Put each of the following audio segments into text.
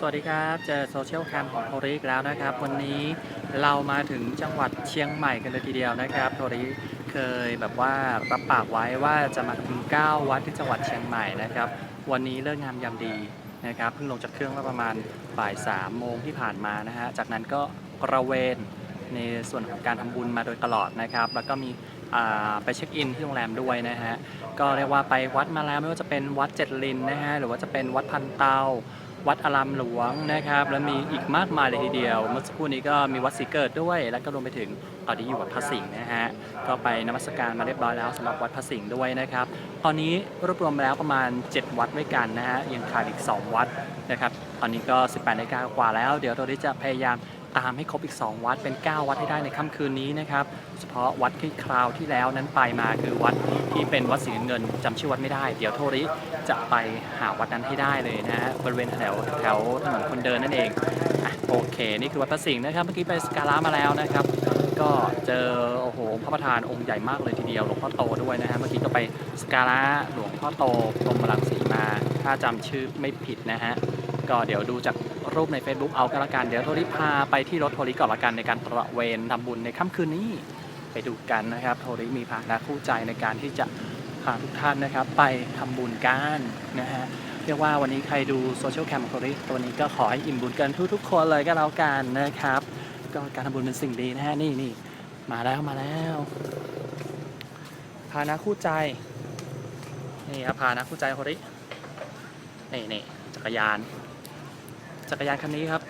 สวัสดีครับเจอโซเชียลแคมของโทริอีกแล้วนะครับ วันนี้เรามาถึงจังหวัดเชียงใหม่กันเลยทีเดียวนะครับโทริเคยแบบว่ารับปากไว้ว่าจะมาถึง9วัดที่จังหวัดเชียงใหม่นะครับ วันนี้เลิกงามยามดีนะครับเพิ่งลงจากเครื่องเมื่อประมาณบ่าย3โมงที่ผ่านมานะฮะจากนั้นก็กระเวนในส่วนของการทำบุญมาโดยตลอดนะครับ แล้วก็มีไปเช็คอินที่โรงแรมด้วยนะฮะก็เรียกว่าไปวัดมาแล้วไม่ว่าจะเป็นวัดเจ็ดลินนะฮะหรือว่าจะเป็นวัดพันเตา วัดอารามหลวงนะครับ แล้วมีอีกมากมายเลยทีเดียว เมื่อสักครู่นี้ก็มีวัดสีเกิดด้วย แล้วก็รวมไปถึงตอนนี้อยู่วัดพระสิงห์นะฮะก็ไปนมัสการมาเรียบร้อยแล้วสำหรับวัดพระสิงห์ด้วยนะครับ ตอนนี้รวบรวมแล้วประมาณ 7 วัดด้วยกันนะฮะยังขาดอีก 2 วัดนะครับตอนนี้ก็ 18นาฬิกากว่าแล้ว เดี๋ยวเราจะพยายาม ตามให้ครบอีก 2 วัดเป็น 9 วัดให้ได้ในค่ำคืนนี้นะครับ เฉพาะวัดที่คราวที่แล้วนั้นไปมาคือวัดที่เป็นวัดสีเงินจำชื่อวัดไม่ได้ เดี๋ยวโทริจะไปหาวัดนั้นให้ได้เลยนะฮะบริเวณแถวแถวถนนคนเดินนั่นเองอะโอเคนี่คือวัดพระสิงห์นะครับ เมื่อกี้ไปสกการะมาแล้วนะครับ ก็เจอโอ้โหพระประธานองค์ใหญ่มากเลยทีเดียวหลวงพ่อโตด้วยนะฮะเมื่อกี้ก็ไปสกการะหลวงพ่อโตพรหมรังสีมา ถ้าจำชื่อไม่ผิดนะฮะ ก็เดี๋ยวดูจากรูปใน Facebook เอากันละกัน เดี๋ยวโทริพาไปที่รถโทริก่อนละกันในการตระเวนทำบุญในค่ำคืนนี้ไปดูกันนะครับ โทริมีพานะคู่ใจในการที่จะพาทุกท่านนะครับ ไปทำบุญกันนะฮะเรียกว่าวันนี้ใครดูโซเชียลแคมของโทริตัวนี้ก็ขอให้อิ่มบุญกันทุกๆคนเลยก็แล้วกันนะครับ ก็การทำบุญเป็นสิ่งดีนะฮะนี่นี่มาแล้วมาแล้วพานะคู่ใจนี่ครับพานะคู่ใจโทริ นี่นี่จักรยาน จักรยานคันนี้ครับ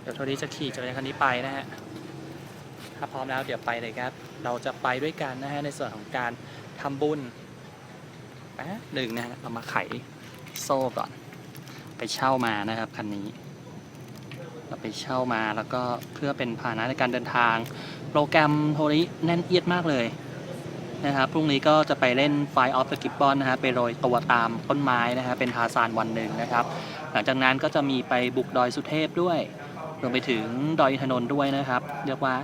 เดี๋ยวโทริจะขี่จักรยานคันนี้ไปนะฮะ ถ้าพร้อมแล้วเดี๋ยวไปเลยครับ เราจะไปด้วยกันนะฮะในส่วนของการทำบุญแป๊บหนึ่งนะฮะเรามาไขโซ่ก่อน ไปเช่ามานะครับคันนี้ เราไปเช่ามาแล้วก็เพื่อเป็นพาหนะในการเดินทาง โปรแกรมโทนี้แน่นเอียดมากเลย นะครับพรุ่งนี้ก็จะไปเล่นไฟออฟเดอะกิบบอนนะฮะไปโรยตัวตามต้นไม้นะฮะเป็นทาซานวันหนึ่งนะครับ หลังจากนั้นก็จะมีไปบุกดอยสุเทพด้วยรวมไปถึงดอยอินทนนท์ด้วยนะครับ เรียกว่า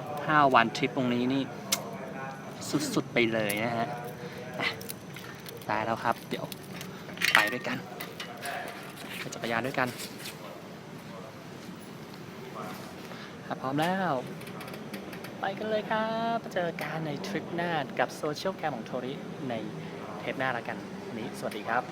5 วันทริปตรงนี้นี่สุดๆไปเลยนะฮะได้แล้วครับ เดี๋ยวไปด้วยกันไปจักรยานด้วยกันพร้อมแล้ว ไปกันเลยครับเจอกันในทริปหน้ากับโซเชียลแคมของโทริในเทปหน้าละกัน วันนี้สวัสดีครับ